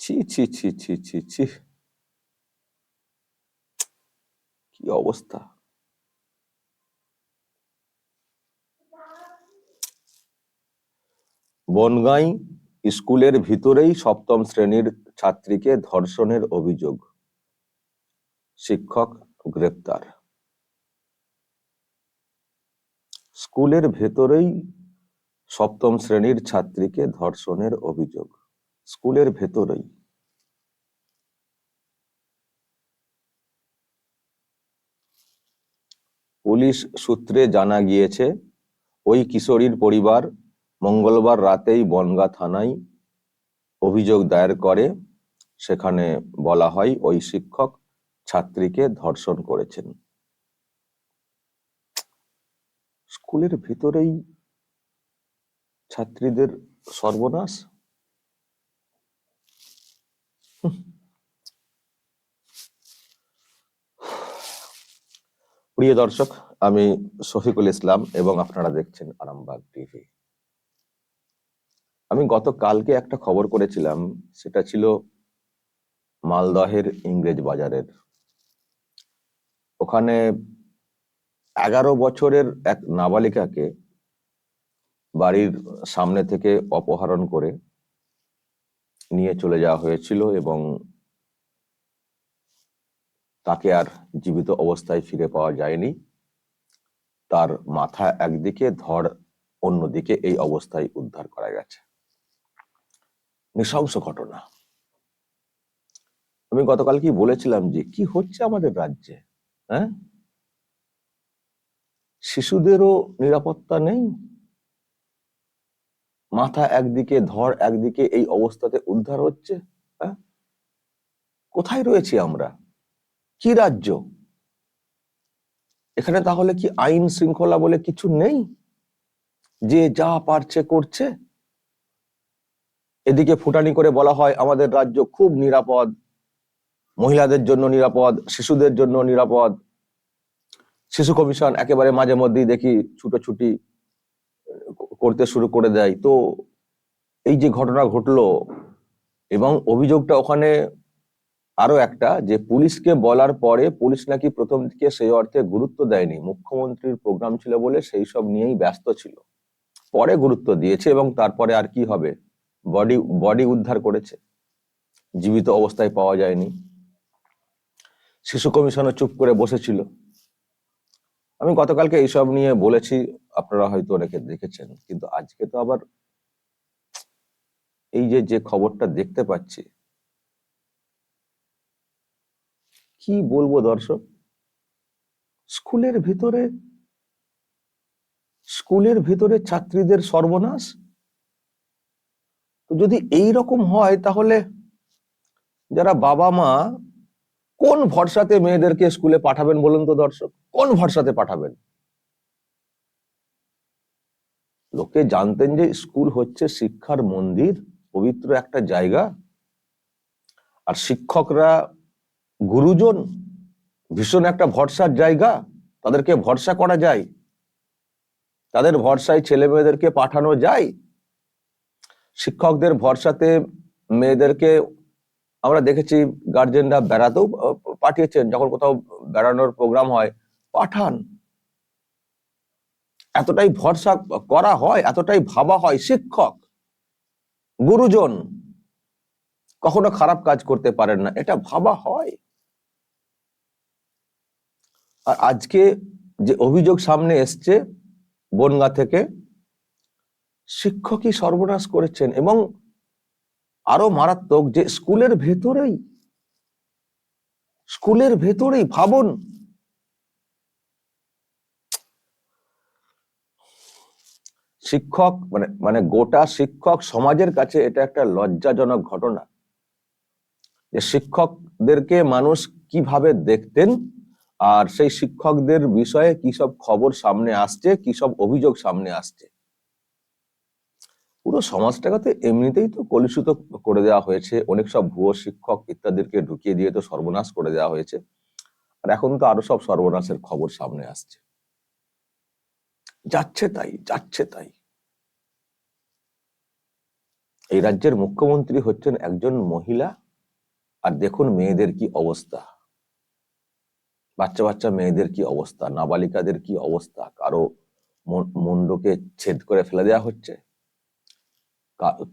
ছি ছি ছি ছি ছি ছি। কি অবস্থা? বনগাঁই স্কুলের ভিতরেই সপ্তম শ্রেণির ছাত্রীকে ধর্ষণের অভিযোগ। শিক্ষক গ্রেপ্তার। স্কুলের ভেতরেই সপ্তম শ্রেণির ছাত্রীকে ধর্ষণের অভিযোগ। স্কুলের ভেতরেই। পুলিশ সূত্রে জানা গিয়েছে, ওই কিশোরীর পরিবার মঙ্গলবার রাতেই বনগা থানায় অভিযোগ দায়ের করে। সেখানে বলা হয়, ওই শিক্ষক ছাত্রীকে ধর্ষণ করেছেন। স্কুলের ভিতরেই ছাত্রীদের সর্বনাশ। প্রিয় দর্শক, আমি শফিকুল ইসলাম এবং আপনারা দেখছেন আরামবাগ টিভি। আমি গতকালকে একটা খবর করেছিলাম, সেটা ছিল মালদহের ইংরেজ বাজারের। ওখানে এগারো বছরের এক নাবালিকাকে বাড়ির সামনে থেকে অপহরণ করে নিয়ে চলে যাওয়া হয়েছিল এবং তাকে আর জীবিত অবস্থায় ফিরে পাওয়া যায়নি। তার মাথা একদিকে ধর অন্যদিকে এই অবস্থায় উদ্ধার করা গেছে। নৃশংস ঘটনা। আমি গতকাল কি বলেছিলাম যে, কি হচ্ছে আমাদের রাজ্যে হ্যাঁ? শিশুদেরও নিরাপত্তা নেই মাথা একদিকে ধর একদিকে এই অবস্থাতে উদ্ধার হচ্ছে? হ্যাঁ? কোথায় রয়েছি আমরা? কি রাজ্য? এখানে তাহলে কি আইন শৃঙ্খলা বলে কিছু নেই? যে যা পারছে করছে? এদিকে ফুটানি করে বলা হয়, আমাদের রাজ্য খুব নিরাপদ। মহিলাদের জন্য নিরাপদ, শিশুদের জন্য নিরাপদ। শিশু কমিশন একেবারে মাঝে মধ্যেই দেখি ছুটোছুটি করতে শুরু করে দেয়। তো এই যে ঘটনা ঘটলো এবং অভিযোগটা ওখানে আরও একটা যে পুলিশকে বলার পরে পুলিশ নাকি প্রথম দিকে সেই অর্থে গুরুত্ব দেয়নি। মুখ্যমন্ত্রীর প্রোগ্রাম ছিল বলে সেই সব নিয়েই ব্যস্ত ছিল। পরে গুরুত্ব দিয়েছে এবং তারপরে আর কি হবে? বডি বডি উদ্ধার করেছে। জীবিত অবস্থায় পাওয়া যায়নি। শিশু কমিশনও চুপ করে বসেছিল। আমি গতকালকে এইসব নিয়ে বলেছি, আপনারা হয়তো অনেকে দেখেছেন, কিন্তু আজকে তো আবার এই যে যে খবরটা দেখতে পাচ্ছি, কি বলব দর্শক? স্কুলের ভিতরে স্কুলের ভিতরে ছাত্রীদের সর্বনাশ? যদি এই রকম হয়, তাহলে যারা বাবা মা কোন ভরসাতে মেয়েদেরকে স্কুলে পাঠাবেন বলুন তো দর্শক? কোন ভরসাতে পাঠাবেন? লোকে জানতেন যে স্কুল হচ্ছে শিক্ষার মন্দির, পবিত্র একটা জায়গা। আর শিক্ষকরা গুরুজন, ভীষণ একটা ভরসার জায়গা। তাদেরকে ভরসা করা যায়। তাদের ভরসায় ছেলে মেয়েদেরকে পাঠানো যায়। শিক্ষকদের ভরসাতে মেয়েদেরকে আমরা দেখেছি গার্জেনরা বেড়াতেও পাঠিয়েছেন। যখন কোথাও বেড়ানোর প্রোগ্রাম হয়, পাঠান। এতটাই ভরসা করা হয়, এতটাই ভাবা হয়, শিক্ষক, গুরুজন কখনো খারাপ কাজ করতে পারেন না। এটা ভাবা হয়। আর আজকে যে অভিযোগ সামনে এসছে বনগা থেকে, শিক্ষকই সর্বনাশ করেছেন এবং আরও মারাত্মক যে স্কুলের ভেতরেই স্কুলের ভেতরেই ভাবুন। শিক্ষক মানে মানে গোটা শিক্ষক সমাজের কাছে এটা একটা লজ্জাজনক ঘটনা। যে শিক্ষকদেরকে মানুষ কীভাবে দেখতেন আর সেই শিক্ষকদের বিষয়ে কি সব খবর সামনে আসছে কি সব অভিযোগ সামনে আসছে। পুরো সমাজটাকে তো এমনিতেই তো কলুষিত করে দেওয়া হয়েছে। অনেক সব ভুয়ো শিক্ষক ইত্যাদিকে ঢুকিয়ে দিয়ে তো সর্বনাশ করে দেওয়া হয়েছে। আর এখন তো আরও সব সর্বনাশের খবর সামনে আসছে। যাচ্ছে তাই যাচ্ছে তাই। এই রাজ্যের মুখ্যমন্ত্রী হচ্ছেন একজন মহিলা। আর দেখুন মেয়েদের কি অবস্থা। বাচ্চা বাচ্চা মেয়েদের কি অবস্থা, নাবালিকাদের কি অবস্থা, কারও মন- মুন্ডকে ছেদ করে ফেলে দেওয়া হচ্ছে।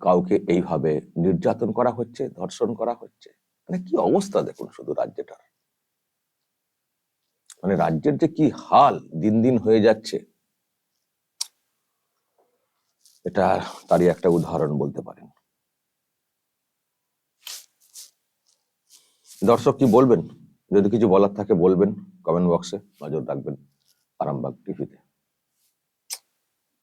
কাউকে এইভাবে নির্যাতন করা হচ্ছে, ধর্ষণ করা হচ্ছে। মানে কি অবস্থা দেখুন শুধু রাজ্যটার। মানে রাজ্যের যে কি হাল দিন দিন হয়ে যাচ্ছে, এটা তারই একটা উদাহরণ বলতে পারেন। দর্শক কি বলবেন? যদি কিছু বলার থাকে বলবেন কমেন্ট বক্সে নজর রাখবেন আরামবাগ টিভিতে